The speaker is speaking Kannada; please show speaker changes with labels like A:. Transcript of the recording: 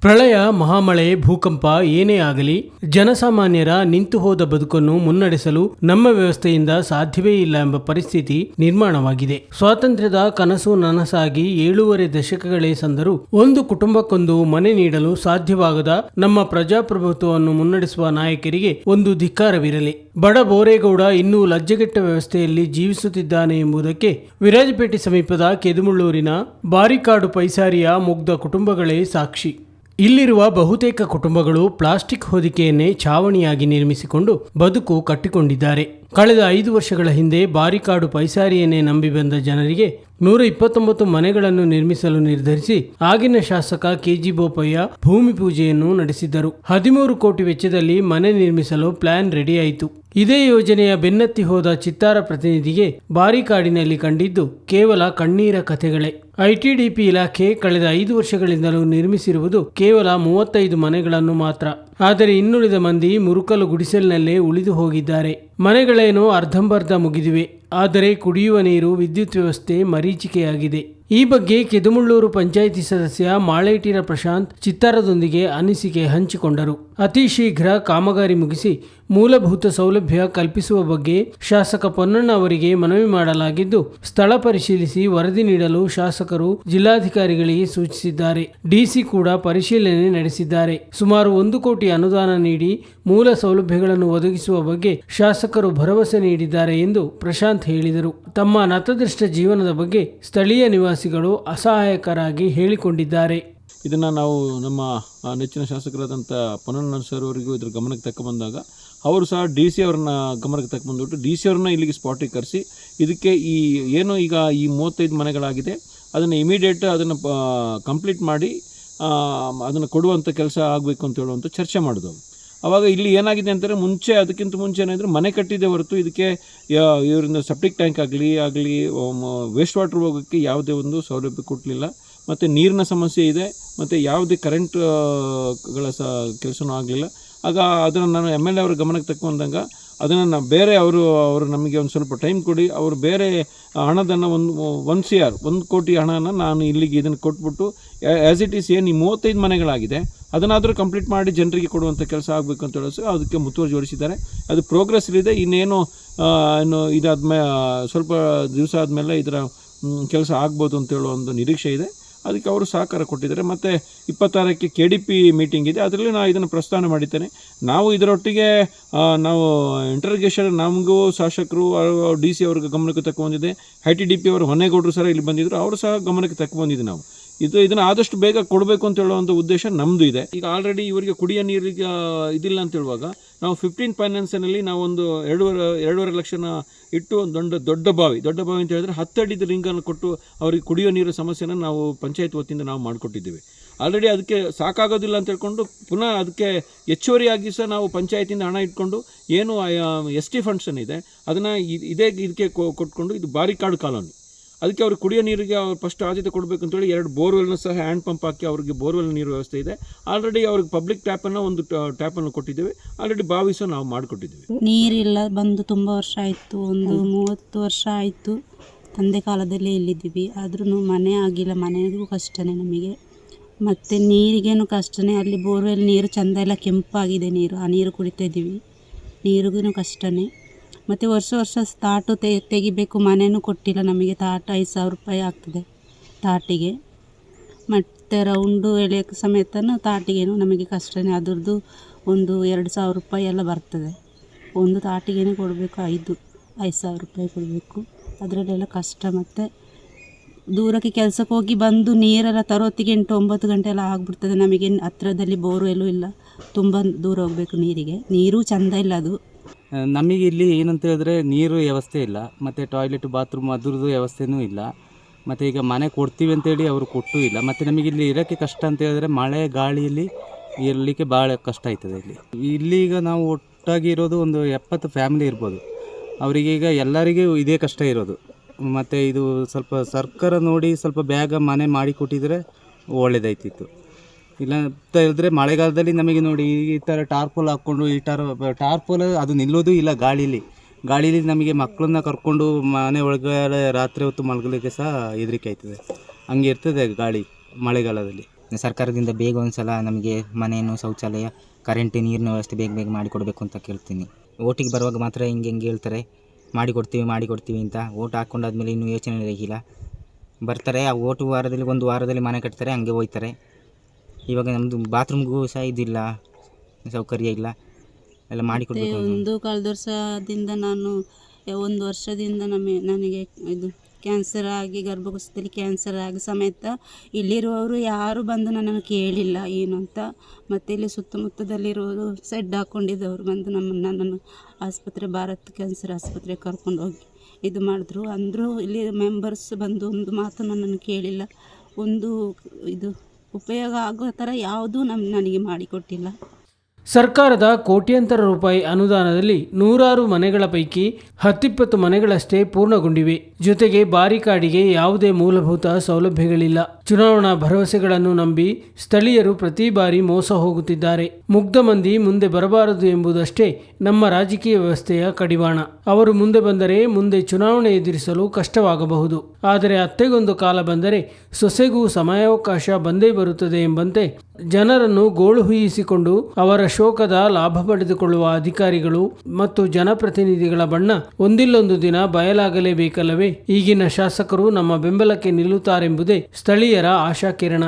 A: ಪ್ರಳಯ, ಮಹಾಮಳೆ, ಭೂಕಂಪ ಏನೇ ಆಗಲಿ, ಜನಸಾಮಾನ್ಯರ ನಿಂತು ಹೋದ ಬದುಕನ್ನು ಮುನ್ನಡೆಸಲು ನಮ್ಮ ವ್ಯವಸ್ಥೆಯಿಂದ ಸಾಧ್ಯವೇ ಇಲ್ಲ ಎಂಬ ಪರಿಸ್ಥಿತಿ ನಿರ್ಮಾಣವಾಗಿದೆ. ಸ್ವಾತಂತ್ರ್ಯದ ಕನಸು ನನಸಾಗಿ ಏಳೂವರೆ ದಶಕಗಳೇ ಸಂದರೂ ಒಂದು ಕುಟುಂಬಕ್ಕೊಂದು ಮನೆ ನೀಡಲು ಸಾಧ್ಯವಾಗದ ನಮ್ಮ ಪ್ರಜಾಪ್ರಭುತ್ವವನ್ನು ಮುನ್ನಡೆಸುವ ನಾಯಕರಿಗೆ ಒಂದು ಧಿಕ್ಕಾರವಿರಲಿ. ಬಡ ಬೋರೇಗೌಡ ಇನ್ನೂ ಲಜ್ಜೆಗೆಟ್ಟ ವ್ಯವಸ್ಥೆಯಲ್ಲಿ ಜೀವಿಸುತ್ತಿದ್ದಾನೆ ಎಂಬುದಕ್ಕೆ ವಿರಾಜಪೇಟೆ ಸಮೀಪದ ಕೆದುಮುಳ್ಳೂರಿನ ಬಾರಿಕಾಡು ಪೈಸಾರಿಯ ಮುಗ್ಧ ಕುಟುಂಬಗಳೇ ಸಾಕ್ಷಿ. ಇಲ್ಲಿರುವ ಬಹುತೇಕ ಕುಟುಂಬಗಳು ಪ್ಲಾಸ್ಟಿಕ್ ಹೊದಿಕೆಯನ್ನೇ ಛಾವಣಿಯಾಗಿ ನಿರ್ಮಿಸಿಕೊಂಡು ಬದುಕು ಕಟ್ಟಿಕೊಂಡಿದ್ದಾರೆ. ಕಳೆದ ಐದು ವರ್ಷಗಳ ಹಿಂದೆ ಬಾರಿಕಾಡು ಪೈಸಾರಿಯನ್ನೇ ನಂಬಿ ಬಂದ ಜನರಿಗೆ ನೂರ ಇಪ್ಪತ್ತೊಂಬತ್ತು ಮನೆಗಳನ್ನು ನಿರ್ಮಿಸಲು ನಿರ್ಧರಿಸಿ ಆಗಿನ ಶಾಸಕ ಕೆಜಿ ಬೋಪಯ್ಯ ಭೂಮಿ ಪೂಜೆಯನ್ನು ನಡೆಸಿದ್ದರು. ಹದಿಮೂರು ಕೋಟಿ ವೆಚ್ಚದಲ್ಲಿ ಮನೆ ನಿರ್ಮಿಸಲು ಪ್ಲಾನ್ ರೆಡಿಯಾಯಿತು. ಇದೇ ಯೋಜನೆಯ ಬೆನ್ನತ್ತಿ ಹೋದ ಚಿತ್ತಾರ ಪ್ರತಿನಿಧಿಗೆ ಬಾರಿಕಾಡಿನಲ್ಲಿ ಕಂಡಿದ್ದು ಕೇವಲ ಕಣ್ಣೀರ ಕಥೆಗಳೇ. ಐಟಿಡಿಪಿ ಇಲಾಖೆ ಕಳೆದ ಐದು ವರ್ಷಗಳಿಂದಲೂ ನಿರ್ಮಿಸಿರುವುದು ಕೇವಲ ಮೂವತ್ತೈದು ಮನೆಗಳನ್ನು ಮಾತ್ರ. ಆದರೆ ಇನ್ನುಳಿದ ಮಂದಿ ಮುರುಕಲು ಗುಡಿಸಲಿನಲ್ಲೇ ಉಳಿದು ಹೋಗಿದ್ದಾರೆ. ಮನೆಗಳೇನೋ ಅರ್ಧಂಬರ್ಧ ಮುಗಿದಿವೆ. ಆದರೆ ಕುಡಿಯುವ ನೀರು ವಿದ್ಯುತ್ ವ್ಯವಸ್ಥೆ ಮರೀಚಿಕೆಯಾಗಿದೆ. ಈ ಬಗ್ಗೆ ಕೆದುಮುಳ್ಳೂರು ಪಂಚಾಯಿತಿ ಸದಸ್ಯ ಮಾಳೇಟಿನ ಪ್ರಶಾಂತ್ ಚಿತ್ತಾರದೊಂದಿಗೆ ಅನಿಸಿಕೆ ಹಂಚಿಕೊಂಡರು. ಅತಿ ಶೀಘ್ರ ಕಾಮಗಾರಿ ಮುಗಿಸಿ ಮೂಲಭೂತ ಸೌಲಭ್ಯ ಕಲ್ಪಿಸುವ ಬಗ್ಗೆ ಶಾಸಕ ಪೊನ್ನಣ್ಣ ಅವರಿಗೆ ಮನವಿ ಮಾಡಲಾಗಿದ್ದು, ಸ್ಥಳ ಪರಿಶೀಲಿಸಿ ವರದಿ ನೀಡಲು ಶಾಸಕರು ಜಿಲ್ಲಾಧಿಕಾರಿಗಳಿಗೆ ಸೂಚಿಸಿದ್ದಾರೆ. ಡಿಸಿ ಕೂಡ ಪರಿಶೀಲನೆ ನಡೆಸಿದ್ದಾರೆ. ಸುಮಾರು ಒಂದು ಕೋಟಿ ಅನುದಾನ ನೀಡಿ ಮೂಲ ಸೌಲಭ್ಯಗಳನ್ನು ಒದಗಿಸುವ ಬಗ್ಗೆ ಶಾಸಕರು ಭರವಸೆ ನೀಡಿದ್ದಾರೆ ಎಂದು ಪ್ರಶಾಂತ್ ಹೇಳಿದರು. ತಮ್ಮ ನತದೃಷ್ಟ ಜೀವನದ ಬಗ್ಗೆ ಸ್ಥಳೀಯ ನಿವಾಸಿಗಳು ಅಸಹಾಯಕರಾಗಿ ಹೇಳಿಕೊಂಡಿದ್ದಾರೆ.
B: ಇದನ್ನು ನಾವು ನಮ್ಮ ನೆಚ್ಚಿನ ಶಾಸಕರಾದಂಥ ಪೊನ್ನಣ್ಣ ಸರ್ ಅವರಿಗೂ ಇದ್ರ ಗಮನಕ್ಕೆ ತಗೊಂಬಂದಾಗ ಅವರು ಸಹ ಡಿ ಸಿ ಅವ್ರನ್ನ ಗಮನಕ್ಕೆ ತಗೊಂಬಂದ್ಬಿಟ್ಟು ಡಿ ಸಿ ಅವ್ರನ್ನ ಇಲ್ಲಿಗೆ ಸ್ಪಾಟಿಗೆ ಕರೆಸಿ, ಇದಕ್ಕೆ ಈ, ಏನು ಈಗ ಈ ಮೂವತ್ತೈದು ಮನೆಗಳಾಗಿದೆ, ಅದನ್ನು ಇಮಿಡಿಯೇಟ್ ಅದನ್ನು ಕಂಪ್ಲೀಟ್ ಮಾಡಿ ಅದನ್ನು ಕೊಡುವಂಥ ಕೆಲಸ ಆಗಬೇಕು ಅಂತ ಹೇಳುವಂಥ ಚರ್ಚೆ ಮಾಡಿದವು. ಅವಾಗ ಇಲ್ಲಿ ಏನಾಗಿದೆ ಅಂತಂದರೆ ಮುಂಚೆ, ಅದಕ್ಕಿಂತ ಮುಂಚೆ ಏನಾದರೂ ಮನೆ ಕಟ್ಟಿದೆ ಹೊರತು ಇದಕ್ಕೆ ಇವರಿಂದ ಸೆಪ್ಟಿಕ್ ಟ್ಯಾಂಕ್ ಆಗಲಿ ಆಗಲಿ ವೇಸ್ಟ್ ವಾಟರ್ ಹೋಗೋಕ್ಕೆ ಯಾವುದೇ ಒಂದು ಸೌಲಭ್ಯ ಕೊಡಲಿಲ್ಲ. ಮತ್ತು ನೀರಿನ ಸಮಸ್ಯೆ ಇದೆ, ಮತ್ತು ಯಾವುದೇ ಕರೆಂಟ್ಗಳ ಸ, ಕೆಲಸನೂ ಆಗಲಿಲ್ಲ. ಆಗ ಅದನ್ನು ನಾನು ಎಂ ಎಲ್ ಎ ಅವ್ರ ಗಮನಕ್ಕೆ ತಗೊಂಡಾಗ ಅದನ್ನು ನಾವು ಬೇರೆ ಅವರು ಅವರು ನಮಗೆ ಒಂದು ಸ್ವಲ್ಪ ಟೈಮ್ ಕೊಡಿ. ಅವರು ಬೇರೆ ಹಣದನ್ನು ಒಂದು ಒನ್ ಸಿ ಆರ್ ಒಂದು ಕೋಟಿ ಹಣನ ನಾನು ಇಲ್ಲಿಗೆ ಇದನ್ನು ಕೊಟ್ಬಿಟ್ಟು ಆ್ಯಸ್ ಇಟ್ ಈಸ್ ಏನು ಈ ಮೂವತ್ತೈದು ಮನೆಗಳಾಗಿದೆ ಅದನ್ನಾದರೂ ಕಂಪ್ಲೀಟ್ ಮಾಡಿ ಜನರಿಗೆ ಕೊಡುವಂಥ ಕೆಲಸ ಆಗಬೇಕು ಅಂತ ಹೇಳಿ ಅದಕ್ಕೆ ಮುತುವರ್ಜಿ ಜೋಡಿಸಿದ್ದಾರೆ. ಅದು ಪ್ರೋಗ್ರೆಸ್ ಇದೆ ಇನ್ನೇನು ಏನು ಇನ್ನು ಇದಾದ್ಮೇ ಸ್ವಲ್ಪ ದಿವಸ ಆದಮೇಲೆ ಇದರ ಕೆಲಸ ಆಗ್ಬೋದು ಅಂತ ಹೇಳೋ ಒಂದು ನಿರೀಕ್ಷೆ ಇದೆ. ಅದಕ್ಕೆ ಅವರು ಸಹಕಾರ ಕೊಟ್ಟಿದ್ದಾರೆ. ಮತ್ತು ಇಪ್ಪತ್ತಾರಕ್ಕೆ ಕೆ ಡಿ ಪಿ ಮೀಟಿಂಗ್ ಇದೆ. ಅದರಲ್ಲಿ ನಾನು ಇದನ್ನು ಪ್ರಸ್ತಾವನೆ ಮಾಡಿದ್ದೇನೆ. ನಾವು ಇದರೊಟ್ಟಿಗೆ ನಾವು ಇಂಟರ್ಗೇಷನ್ ನಮಗೂ ಶಾಸಕರು ಡಿ ಸಿ ಅವ್ರಿಗೆ ಗಮನಕ್ಕೆ ತಕ್ಕೊಂಡಿದೆ ಐ ಟಿ ಡಿ ಪಿ ಅವರು, ಹೊನ್ನೇಗೌಡರು ಸಹ ಇಲ್ಲಿ ಬಂದಿದ್ದರು ಅವರು ಸಹ ಗಮನಕ್ಕೆ ತಕ್ಕೊಂಡಿದ್ದೀವಿ ನಾವು. ಇದು ಇದನ್ನು ಆದಷ್ಟು ಬೇಗ ಕೊಡಬೇಕು ಅಂತ ಹೇಳುವಂಥ ಉದ್ದೇಶ ನಮ್ಮದು ಇದೆ. ಈಗ ಆಲ್ರೆಡಿ ಇವರಿಗೆ ಕುಡಿಯೋ ನೀರಿಗೆ ಇದಿಲ್ಲ ಅಂತ ಹೇಳುವಾಗ ನಾವು ಫಿಫ್ಟೀನ್ ಫೈನಾನ್ಸಿನಲ್ಲಿ ನಾವೊಂದು ಎರಡೂವರೆ ಎರಡೂವರೆ ಲಕ್ಷನ ಇಟ್ಟು ಒಂದು ದೊಡ್ಡ ದೊಡ್ಡ ಬಾವಿ ದೊಡ್ಡ ಬಾವಿ ಅಂತ ಹೇಳಿದ್ರೆ ಹತ್ತಡಿದ ರಿಂಗನ್ನು ಕೊಟ್ಟು ಅವರಿಗೆ ಕುಡಿಯೋ ನೀರು ಸಮಸ್ಯೆನ ನಾವು ಪಂಚಾಯತ್ ವತಿಯಿಂದ ನಾವು ಮಾಡಿಕೊಟ್ಟಿದ್ದೀವಿ. ಆಲ್ರೆಡಿ ಅದಕ್ಕೆ ಸಾಕಾಗೋದಿಲ್ಲ ಅಂತ ಹೇಳ್ಕೊಂಡು ಪುನಃ ಅದಕ್ಕೆ ಹೆಚ್ಚುವರಿಯಾಗಿ ಸಹ ನಾವು ಪಂಚಾಯತಿಂದ ಹಣ ಇಟ್ಕೊಂಡು ಏನು ಎಸ್ ಟಿ ಫಂಡ್ಸನ್ ಇದೆ, ಅದನ್ನು ಇದೇ ಇದಕ್ಕೆ ಕೊಟ್ಕೊಂಡು ಇದು ಬಾರಿ ಕಾಡು ಕಾಲೋನಿ. ಅದಕ್ಕೆ ಅವ್ರಿಗೆ ಕುಡಿಯೋ ನೀರಿಗೆ ಅವ್ರು ಫಸ್ಟ್ ಆದ್ಯತೆ ಕೊಡಬೇಕು ಅಂತೇಳಿ ಎರಡು ಬೋರ್ವೆಲ್ನ ಸಹ ಹ್ಯಾಂಡ್ ಪಂಪ್ ಹಾಕಿ ಅವ್ರಿಗೆ ಬೋರ್ವೆಲ್ ನೀರು ವ್ಯವಸ್ಥೆ ಇದೆ. ಆಲ್ರೆಡಿ ಅವ್ರಿಗೆ ಪಬ್ಲಿಕ್ ಟ್ಯಾಪನ್ನು ಒಂದು ಟ್ಯಾಪನ್ನು ಕೊಟ್ಟಿದ್ದೇವೆ. ಆಲ್ರೆಡಿ ಬಾವಿ ಸಹ ನಾವು ಮಾಡಿಕೊಟ್ಟಿದ್ದೇವೆ.
C: ನೀರಿಲ್ಲ, ಬಂದು ತುಂಬ ವರ್ಷ ಆಯಿತು. ಒಂದು ಮೂವತ್ತು ವರ್ಷ ಆಯಿತು. ತಂದೆ ಕಾಲದಲ್ಲೇ ಇಲ್ಲಿದ್ದೀವಿ. ಆದ್ರೂ ಮನೆ ಆಗಿಲ್ಲ. ಮನೆಗೂ ಕಷ್ಟನೇ ನಮಗೆ. ಮತ್ತು ನೀರಿಗೇನು ಕಷ್ಟನೇ, ಅಲ್ಲಿ ಬೋರ್ವೆಲ್ ನೀರು ಚೆಂದ ಎಲ್ಲ ಕೆಂಪಾಗಿದೆ ನೀರು. ಆ ನೀರು ಕುಡಿತಾ ಇದ್ದೀವಿ. ನೀರಿಗೂ ಕಷ್ಟನೇ. ಮತ್ತು ವರ್ಷ ವರ್ಷ ತಾಟು ತೆ, ತೆಗಿಬೇಕು ಮನೆಯೂ ಕೊಟ್ಟಿಲ್ಲ ನಮಗೆ. ತಾಟು ಐದು ಸಾವಿರ ರೂಪಾಯಿ ಆಗ್ತದೆ ತಾಟಿಗೆ. ಮತ್ತು ರೌಂಡು ಎಳೆಯೋಕ್ಕೆ ಸಮೇತನೂ ತಾಟಿಗೇನು ನಮಗೆ ಕಷ್ಟನೇ. ಅದ್ರದ್ದು ಒಂದು ಎರಡು ಸಾವಿರ ರೂಪಾಯಿ ಎಲ್ಲ ಬರ್ತದೆ. ಒಂದು ತಾಟಿಗೇನೆ ಕೊಡಬೇಕು, ಐದು ಐದು ಸಾವಿರ ರೂಪಾಯಿ ಕೊಡಬೇಕು. ಅದರಲ್ಲೆಲ್ಲ ಕಷ್ಟ. ಮತ್ತು ದೂರಕ್ಕೆ ಕೆಲಸಕ್ಕೆ ಹೋಗಿ ಬಂದು ನೀರೆಲ್ಲ ತರೋತ್ತಿಗೆ ಎಂಟು, ಒಂಬತ್ತು ಗಂಟೆ ಎಲ್ಲ ಆಗಿಬಿಡ್ತದೆ. ನಮಗೆ ಹತ್ರದಲ್ಲಿ ಬೋರ್ವೆಲ್ಲೂ ಇಲ್ಲ. ತುಂಬ ದೂರ ಹೋಗಬೇಕು ನೀರಿಗೆ. ನೀರೂ ಚೆಂದ ಇಲ್ಲ ಅದು.
D: ನಮಗೆ ಇಲ್ಲಿ ಏನಂತ ಹೇಳಿದ್ರೆ ನೀರು ವ್ಯವಸ್ಥೆ ಇಲ್ಲ, ಮತ್ತು ಟಾಯ್ಲೆಟ್ ಬಾತ್ರೂಮ್ ಅದ್ರದ್ದು ವ್ಯವಸ್ಥೆನೂ ಇಲ್ಲ. ಮತ್ತು ಈಗ ಮನೆ ಕೊಡ್ತೀವಿ ಅಂತೇಳಿ ಅವರು ಕೊಟ್ಟೂ ಇಲ್ಲ. ಮತ್ತು ನಮಗೆ ಇಲ್ಲಿ ಇರೋಕ್ಕೆ ಕಷ್ಟ ಅಂತ ಹೇಳಿದ್ರೆ ಮಳೆ ಗಾಳಿಯಲ್ಲಿ ಇರಲಿಕ್ಕೆ ಭಾಳ ಕಷ್ಟ ಆಯ್ತದೆ ಇಲ್ಲಿ. ಇಲ್ಲಿಗ ನಾವು ಒಟ್ಟಾಗಿ ಇರೋದು ಒಂದು ಎಪ್ಪತ್ತು ಫ್ಯಾಮಿಲಿ ಇರ್ಬೋದು. ಅವರಿಗೀಗ ಎಲ್ಲರಿಗೂ ಇದೇ ಕಷ್ಟ ಇರೋದು. ಮತ್ತು ಇದು ಸ್ವಲ್ಪ ಸರ್ಕಾರ ನೋಡಿ ಸ್ವಲ್ಪ ಬೇಗ ಮನೆ ಮಾಡಿ ಕೊಟ್ಟಿದ್ರೆ ಒಳ್ಳೇದಾಯ್ತಿತ್ತು. ಇಲ್ಲ ಅಂತ ಹೇಳಿದ್ರೆ ಮಳೆಗಾಲದಲ್ಲಿ ನಮಗೆ ನೋಡಿ ಈ ಥರ ಟಾರ್ಪೋಲ್ ಹಾಕ್ಕೊಂಡು, ಈ ಟಾರ್ ಟಾರ್ಪೋಲ್ ಅದು ನಿಲ್ಲೋದು ಇಲ್ಲ ಗಾಳೀಲಿ. ಗಾಳೀಲಿ ನಮಗೆ ಮಕ್ಕಳನ್ನ ಕರ್ಕೊಂಡು ಮನೆ ಒಳಗಡೆ ರಾತ್ರಿ ಹೊತ್ತು ಮಲಗಲಿಕ್ಕೆ ಸಹ ಹೆದರಿಕೆ ಆಯ್ತದೆ. ಹಂಗೆ ಇರ್ತದೆ ಗಾಳಿ ಮಳೆಗಾಲದಲ್ಲಿ.
E: ಸರ್ಕಾರದಿಂದ ಬೇಗ ಒಂದು ಸಲ ನಮಗೆ ಮನೆಯನ್ನು, ಶೌಚಾಲಯ, ಕರೆಂಟ್, ನೀರಿನ ವ್ಯವಸ್ಥೆ ಬೇಗ ಬೇಗ ಮಾಡಿಕೊಡ್ಬೇಕು ಅಂತ ಕೇಳ್ತೀನಿ. ಓಟಿಗೆ ಬರುವಾಗ ಮಾತ್ರ ಹಿಂಗೆ ಹಿಂಗೆ ಹೇಳ್ತಾರೆ, ಮಾಡಿಕೊಡ್ತೀವಿ ಮಾಡಿಕೊಡ್ತೀವಿ ಅಂತ. ಓಟ್ ಹಾಕ್ಕೊಂಡಾದ್ಮೇಲೆ ಇನ್ನೂ ಯೋಚನೆ ಇಲ್ಲ. ಬರ್ತಾರೆ, ಆ ಓಟು ವಾರದಲ್ಲಿ, ಒಂದು ವಾರದಲ್ಲಿ ಮನೆ ಕಟ್ತಾರೆ, ಹಂಗೆ ಹೋಯ್ತಾರೆ. ಇವಾಗ ನಮ್ಮದು ಬಾತ್ರೂಮ್ಗೂ ಸಹ ಇದಿಲ್ಲ ಸೌಕರ್ಯ ಇಲ್ಲ. ಎಲ್ಲ ಮಾಡಿಕೊಡ್ಬೇಕು
C: ಒಂದು ಕಳೆದ ವರ್ಷದಿಂದ ನಾನು ಒಂದು ವರ್ಷದಿಂದ ನಮಗೆ ನನಗೆ ಇದು ಕ್ಯಾನ್ಸರ್ ಆಗಿ ಗರ್ಭಕೋಶದಲ್ಲಿ ಕ್ಯಾನ್ಸರ್ ಆಗಿ ಸಮೇತ ಇಲ್ಲಿರುವವರು ಯಾರು ಬಂದು ನನ್ನನ್ನು ಕೇಳಿಲ್ಲ ಏನು ಅಂತ. ಮತ್ತು ಇಲ್ಲಿ ಸುತ್ತಮುತ್ತದಲ್ಲಿರುವವರು ಸೆಡ್ ಹಾಕ್ಕೊಂಡಿದ್ದವರು ಬಂದು ನಮ್ಮನ್ನು ನನ್ನನ್ನು ಆಸ್ಪತ್ರೆ ಭಾರತ್ ಕ್ಯಾನ್ಸರ್ ಆಸ್ಪತ್ರೆಗೆ ಕರ್ಕೊಂಡು ಹೋಗಿ ಇದು ಮಾಡಿದ್ರು. ಅಂದರೂ ಇಲ್ಲಿ ಮೆಂಬರ್ಸ್ ಬಂದು ಒಂದು ಮಾತು ನನ್ನನ್ನು ಕೇಳಿಲ್ಲ. ಒಂದು ಇದು ಉಪಯೋಗ ಆಗೋ ಥರ ಯಾವುದೂ ನಮ್ಮ ನನಗೆ ಮಾಡಿಕೊಟ್ಟಿಲ್ಲ.
A: ಸರ್ಕಾರದ ಕೋಟ್ಯಂತರ ರೂಪಾಯಿ ಅನುದಾನದಲ್ಲಿ ನೂರಾರು ಮನೆಗಳ ಪೈಕಿ ಹತ್ತಿಪ್ಪತ್ತು ಮನೆಗಳಷ್ಟೇ ಪೂರ್ಣಗೊಂಡಿವೆ. ಜೊತೆಗೆ ಬಾರಿಕಾಡಿಗೆ ಯಾವುದೇ ಮೂಲಭೂತ ಸೌಲಭ್ಯಗಳಿಲ್ಲ. ಚುನಾವಣಾ ಭರವಸೆಗಳನ್ನು ನಂಬಿ ಸ್ಥಳೀಯರು ಪ್ರತಿ ಬಾರಿ ಮೋಸ ಹೋಗುತ್ತಿದ್ದಾರೆ. ಮುಗ್ಧ ಮಂದಿ ಮುಂದೆ ಬರಬಾರದು ಎಂಬುದಷ್ಟೇ ನಮ್ಮ ರಾಜಕೀಯ ವ್ಯವಸ್ಥೆಯ ಕಡಿವಾಣ. ಅವರು ಮುಂದೆ ಬಂದರೆ ಮುಂದೆ ಚುನಾವಣೆ ಎದುರಿಸಲು ಕಷ್ಟವಾಗಬಹುದು. ಆದರೆ ಅತ್ತೆಗೊಂದು ಕಾಲ ಬಂದರೆ ಸೊಸೆಗೂ ಸಮಯಾವಕಾಶ ಬಂದೇ ಬರುತ್ತದೆ ಎಂಬಂತೆ ಜನರನ್ನು ಗೋಳು ಹುಯಿಸಿಕೊಂಡು ಅವರ ಶೋಕದ ಲಾಭ ಪಡೆದುಕೊಳ್ಳುವ ಅಧಿಕಾರಿಗಳು ಮತ್ತು ಜನಪ್ರತಿನಿಧಿಗಳ ಬಣ್ಣ ಒಂದಿಲ್ಲೊಂದು ದಿನ ಬಯಲಾಗಲೇಬೇಕಲ್ಲವೇ? ಈಗಿನ ಶಾಸಕರು ನಮ್ಮ ಬೆಂಬಲಕ್ಕೆ ನಿಲ್ಲುತ್ತಾರೆಂಬುದೇ ಸ್ಥಳೀಯರ ಆಶಾಕಿರಣ.